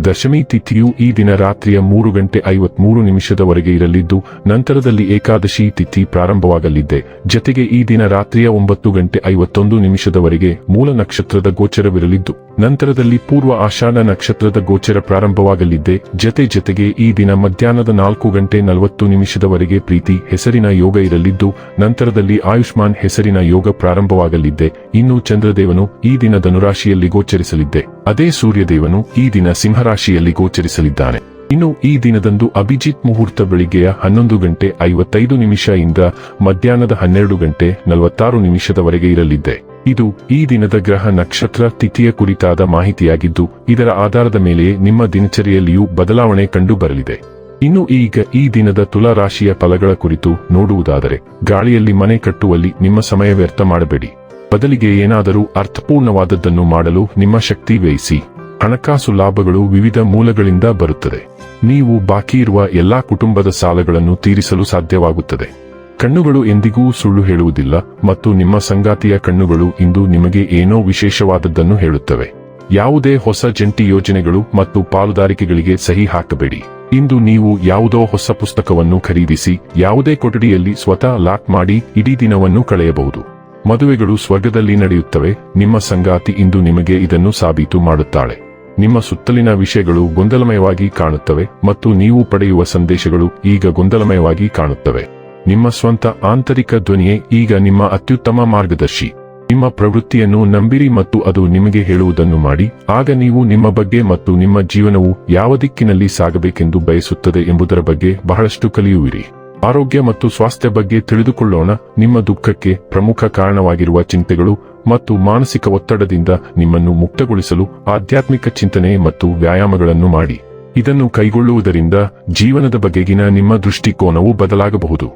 ದಶಮಿ ತಿಥಿಯು ಈ ದಿನ ರಾತ್ರಿಯ ಮೂರು ಗಂಟೆ ಐವತ್ಮೂರು ನಿಮಿಷದವರೆಗೆ ಇರಲಿದ್ದು, ನಂತರದಲ್ಲಿ ಏಕಾದಶಿ ತಿಥಿ ಪ್ರಾರಂಭವಾಗಲಿದೆ. ಜತೆಗೆ ಈ ದಿನ ರಾತ್ರಿಯ ಒಂಬತ್ತು ಗಂಟೆ ಐವತ್ತೊಂದು ನಿಮಿಷದವರೆಗೆ ಮೂಲ ನಕ್ಷತ್ರದ ಗೋಚರವಿರಲಿದ್ದು, ನಂತರದಲ್ಲಿ ಪೂರ್ವ ಆಷಾಢ ನಕ್ಷತ್ರದ ಗೋಚರ ಪ್ರಾರಂಭವಾಗಲಿದೆ. ಜತೆ ಜತೆಗೆ ಈ ದಿನ ಮಧ್ಯಾಹ್ನದ ನಾಲ್ಕು ಗಂಟೆ ನಲವತ್ತು ನಿಮಿಷದವರೆಗೆ ಪ್ರೀತಿ ಹೆಸರಿನ ಯೋಗ ಇರಲಿದ್ದು, ನಂತರದಲ್ಲಿ ಆಯುಷ್ಮಾನ್ ಹೆಸರಿನ ಯೋಗ ಪ್ರಾರಂಭವಾಗಲಿದೆ. ಇನ್ನು ಚಂದ್ರದೇವನು ಈ ದಿನ ಧನುರಾಶಿಯಲ್ಲಿ ಗೋಚರಿಸಲಿದ್ದೆ ಅದೇ ಸೂರ್ಯದೇವನು ಈ ದಿನ ಸಿಂಹರಾಶಿಯಲ್ಲಿ ಗೋಚರಿಸಲಿದ್ದಾನೆ. ಇನ್ನು ಈ ದಿನದಂದು ಅಭಿಜಿತ್ ಮುಹೂರ್ತ ಬೆಳಿಗ್ಗೆಯ ಹನ್ನೊಂದು ಗಂಟೆ ಐವತ್ತೈದು ನಿಮಿಷ ಇಂದ ಮಧ್ಯಾಹ್ನದ ಹನ್ನೆರಡು ಗಂಟೆ ನಲವತ್ತಾರು ನಿಮಿಷದವರೆಗೆ ಇರಲಿದ್ದೆ. ಇದು ಈ ದಿನದ ಗ್ರಹ ನಕ್ಷತ್ರ ತಿಥಿಯ ಕುರಿತಾದ ಮಾಹಿತಿಯಾಗಿದ್ದು, ಇದರ ಆಧಾರದ ಮೇಲೆಯೇ ನಿಮ್ಮ ದಿನಚರಿಯಲ್ಲಿಯೂ ಬದಲಾವಣೆ ಕಂಡುಬರಲಿದೆ. ಇನ್ನು ಈಗ ಈ ದಿನದ ತುಲಾ ರಾಶಿಯ ಫಲಗಳ ಕುರಿತು ನೋಡುವುದಾದರೆ, ಗಾಳಿಯಲ್ಲಿ ಮನೆ ಕಟ್ಟುವಲ್ಲಿ ನಿಮ್ಮ ಸಮಯ ವ್ಯರ್ಥ ಮಾಡಬೇಡಿ. ಬದಲಿಗೆ ಏನಾದರೂ ಅರ್ಥಪೂರ್ಣವಾದದ್ದನ್ನು ಮಾಡಲು ನಿಮ್ಮ ಶಕ್ತಿ ವ್ಯಯಿಸಿ. ಹಣಕಾಸು ಲಾಭಗಳು ವಿವಿಧ ಮೂಲಗಳಿಂದ ಬರುತ್ತದೆ. ನೀವು ಬಾಕಿ ಇರುವ ಎಲ್ಲಾ ಕುಟುಂಬದ ಸಾಲಗಳನ್ನು ತೀರಿಸಲು ಸಾಧ್ಯವಾಗುತ್ತದೆ. ಕಣ್ಣುಗಳು ಎಂದಿಗೂ ಸುಳ್ಳು ಹೇಳುವುದಿಲ್ಲ ಮತ್ತು ನಿಮ್ಮ ಸಂಗಾತಿಯ ಕಣ್ಣುಗಳು ಇಂದು ನಿಮಗೆ ಏನೋ ವಿಶೇಷವಾದದ್ದನ್ನು ಹೇಳುತ್ತವೆ. ಯಾವುದೇ ಹೊಸ ಜಂಟಿ ಯೋಜನೆಗಳು ಮತ್ತು ಪಾಲುದಾರಿಕೆಗಳಿಗೆ ಸಹಿ ಹಾಕಬೇಡಿ. ಇಂದು ನೀವು ಯಾವುದೋ ಹೊಸ ಪುಸ್ತಕವನ್ನು ಖರೀದಿಸಿ, ಯಾವುದೇ ಕೊಠಡಿಯಲ್ಲಿ ಸ್ವತಃ ಲಾಕ್ ಮಾಡಿ ಇಡೀ ದಿನವನ್ನು ಕಳೆಯಬಹುದು. ಮದುವೆಗಳು ಸ್ವರ್ಗದಲ್ಲಿ ನಡೆಯುತ್ತವೆ, ನಿಮ್ಮ ಸಂಗಾತಿ ಇಂದು ನಿಮಗೆ ಇದನ್ನು ಸಾಬೀತು ಮಾಡುತ್ತಾಳೆ. ನಿಮ್ಮ ಸುತ್ತಲಿನ ವಿಷಯಗಳು ಗೊಂದಲಮಯವಾಗಿ ಕಾಣುತ್ತವೆ ಮತ್ತು ನೀವು ಪಡೆಯುವ ಸಂದೇಶಗಳು ಈಗ ಗೊಂದಲಮಯವಾಗಿ ಕಾಣುತ್ತವೆ. ನಿಮ್ಮ ಸ್ವಂತ ಆಂತರಿಕ ಧ್ವನಿಯೇ ಈಗ ನಿಮ್ಮ ಅತ್ಯುತ್ತಮ ಮಾರ್ಗದರ್ಶಿ. ನಿಮ್ಮ ಪ್ರವೃತ್ತಿಯನ್ನು ನಂಬಿರಿ ಮತ್ತು ಅದು ನಿಮಗೆ ಹೇಳುವುದನ್ನು ಮಾಡಿ, ಆಗ ನೀವು ನಿಮ್ಮ ಬಗ್ಗೆ ಮತ್ತು ನಿಮ್ಮ ಜೀವನವು ಯಾವ ದಿಕ್ಕಿನಲ್ಲಿ ಸಾಗಬೇಕೆಂದು ಬಯಸುತ್ತದೆ ಎಂಬುದರ ಬಗ್ಗೆ ಬಹಳಷ್ಟು ಕಲಿಯುವಿರಿ. ಆರೋಗ್ಯ ಮತ್ತು ಸ್ವಾಸ್ಥ್ಯ ಬಗ್ಗೆ ತಿಳಿದುಕೊಳ್ಳೋಣ. ನಿಮ್ಮ ದುಃಖಕ್ಕೆ ಪ್ರಮುಖ ಕಾರಣವಾಗಿರುವ ಚಿಂತೆಗಳು ಮತ್ತು ಮಾನಸಿಕ ಒತ್ತಡದಿಂದ ನಿಮ್ಮನ್ನು ಮುಕ್ತಗೊಳಿಸಲು ಆಧ್ಯಾತ್ಮಿಕ ಚಿಂತನೆ ಮತ್ತು ವ್ಯಾಯಾಮಗಳನ್ನು ಮಾಡಿ. ಇದನ್ನು ಕೈಗೊಳ್ಳುವುದರಿಂದ ಜೀವನದ ಬಗೆಗಿನ ನಿಮ್ಮ ದೃಷ್ಟಿಕೋನವು ಬದಲಾಗಬಹುದು.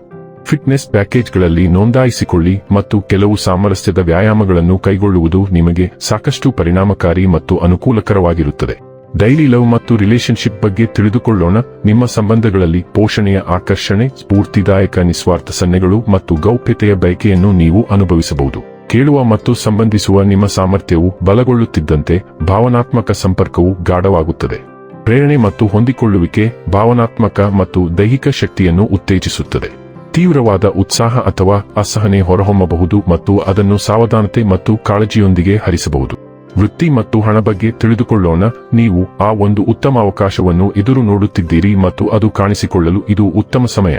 ಫಿಟ್ನೆಸ್ ಪ್ಯಾಕೇಜ್ಗಳಲ್ಲಿ ನೋಂದಾಯಿಸಿಕೊಳ್ಳಿ ಮತ್ತು ಕೆಲವು ಸಾಮರಸ್ಯದ ವ್ಯಾಯಾಮಗಳನ್ನು ಕೈಗೊಳ್ಳುವುದು ನಿಮಗೆ ಸಾಕಷ್ಟು ಪರಿಣಾಮಕಾರಿ ಮತ್ತು ಅನುಕೂಲಕರವಾಗಿರುತ್ತದೆ. ಡೈಲಿ ಲವ್ ಮತ್ತು ರಿಲೇಶನ್ಶಿಪ್ ಬಗ್ಗೆ ತಿಳಿದುಕೊಳ್ಳೋಣ. ನಿಮ್ಮ ಸಂಬಂಧಗಳಲ್ಲಿ ಪೋಷಣೆಯ ಆಕರ್ಷಣೆ, ಸ್ಫೂರ್ತಿದಾಯಕ ನಿಸ್ವಾರ್ಥ ಸನ್ನೆಗಳು ಮತ್ತು ಗೌಪ್ಯತೆಯ ಬಯಕೆಯನ್ನು ನೀವು ಅನುಭವಿಸಬಹುದು. ಕೇಳುವ ಮತ್ತು ಸಂಬಂಧಿಸುವ ನಿಮ್ಮ ಸಾಮರ್ಥ್ಯವು ಬಲಗೊಳ್ಳುತ್ತಿದ್ದಂತೆ ಭಾವನಾತ್ಮಕ ಸಂಪರ್ಕವು ಗಾಢವಾಗುತ್ತದೆ. ಪ್ರೇರಣೆ ಮತ್ತು ಹೊಂದಿಕೊಳ್ಳುವಿಕೆ ಭಾವನಾತ್ಮಕ ಮತ್ತು ದೈಹಿಕ ಶಕ್ತಿಯನ್ನು ಉತ್ತೇಜಿಸುತ್ತದೆ. ತೀವ್ರವಾದ ಉತ್ಸಾಹ ಅಥವಾ ಅಸಹನೆ ಹೊರಹೊಮ್ಮಬಹುದು ಮತ್ತು ಅದನ್ನು ಸಾವಧಾನತೆ ಮತ್ತು ಕಾಳಜಿಯೊಂದಿಗೆ ಹರಿಸಬಹುದು. ವೃತ್ತಿ ಮತ್ತು ಹಣ ಬಗ್ಗೆ ತಿಳಿದುಕೊಳ್ಳೋಣ. ನೀವು ಆ ಒಂದು ಉತ್ತಮ ಅವಕಾಶವನ್ನು ಎದುರು ನೋಡುತ್ತಿದ್ದೀರಿ ಮತ್ತು ಅದು ಕಾಣಿಸಿಕೊಳ್ಳಲು ಇದು ಉತ್ತಮ ಸಮಯ.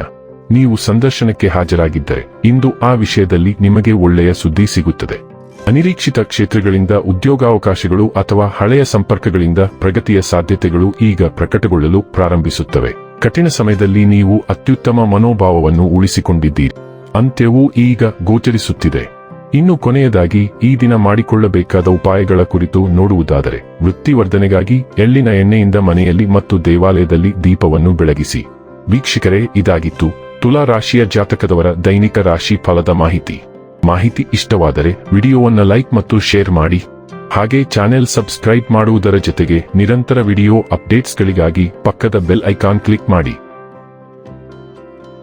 ನೀವು ಸಂದರ್ಶನಕ್ಕೆ ಹಾಜರಾಗಿದ್ದರೆ ಇಂದು ಆ ವಿಷಯದಲ್ಲಿ ನಿಮಗೆ ಒಳ್ಳೆಯ ಸುದ್ದಿ ಸಿಗುತ್ತದೆ. ಅನಿರೀಕ್ಷಿತ ಕ್ಷೇತ್ರಗಳಿಂದ ಉದ್ಯೋಗಾವಕಾಶಗಳು ಅಥವಾ ಹಳೆಯ ಸಂಪರ್ಕಗಳಿಂದ ಪ್ರಗತಿಯ ಸಾಧ್ಯತೆಗಳು ಈಗ ಪ್ರಕಟಗೊಳ್ಳಲು ಪ್ರಾರಂಭಿಸುತ್ತವೆ. ಕಠಿಣ ಸಮಯದಲ್ಲಿ ನೀವು ಅತ್ಯುತ್ತಮ ಮನೋಭಾವವನ್ನು ಉಳಿಸಿಕೊಂಡಿದ್ದೀರಿ. ಅಂತ್ಯವೂ ಈಗ ಗೋಚರಿಸುತ್ತಿದೆ. ಇನ್ನು ಕೊನೆಯದಾಗಿ ಈ ದಿನ ಮಾಡಿಕೊಳ್ಳಬೇಕಾದ ಉಪಾಯಗಳ ಕುರಿತು ನೋಡುವುದಾದರೆ, ವೃತ್ತಿವರ್ಧನೆಗಾಗಿ ಎಳ್ಳಿನ ಎಣ್ಣೆಯಿಂದ ಮನೆಯಲ್ಲಿ ಮತ್ತು ದೇವಾಲಯದಲ್ಲಿ ದೀಪವನ್ನು ಬೆಳಗಿಸಿ. ವೀಕ್ಷಕರೇ, ಇದಾಗಿತ್ತು ತುಲಾ ರಾಶಿಯ ಜಾತಕದವರ ದೈನಿಕ ರಾಶಿ ಫಲದ ಮಾಹಿತಿ. ಮಾಹಿತಿ ಇಷ್ಟವಾದರೆ ವಿಡಿಯೋವನ್ನು ಲೈಕ್ ಮತ್ತು ಶೇರ್ ಮಾಡಿ. ಹಾಗೆ ಚಾನೆಲ್ ಸಬ್ಸ್ಕ್ರೈಬ್ ಮಾಡುವುದರ ಜೊತೆಗೆ ನಿರಂತರ ವಿಡಿಯೋ ಅಪ್ಡೇಟ್ಸ್ಗಳಿಗಾಗಿ ಪಕ್ಕದ ಬೆಲ್ ಐಕಾನ್ ಕ್ಲಿಕ್ ಮಾಡಿ.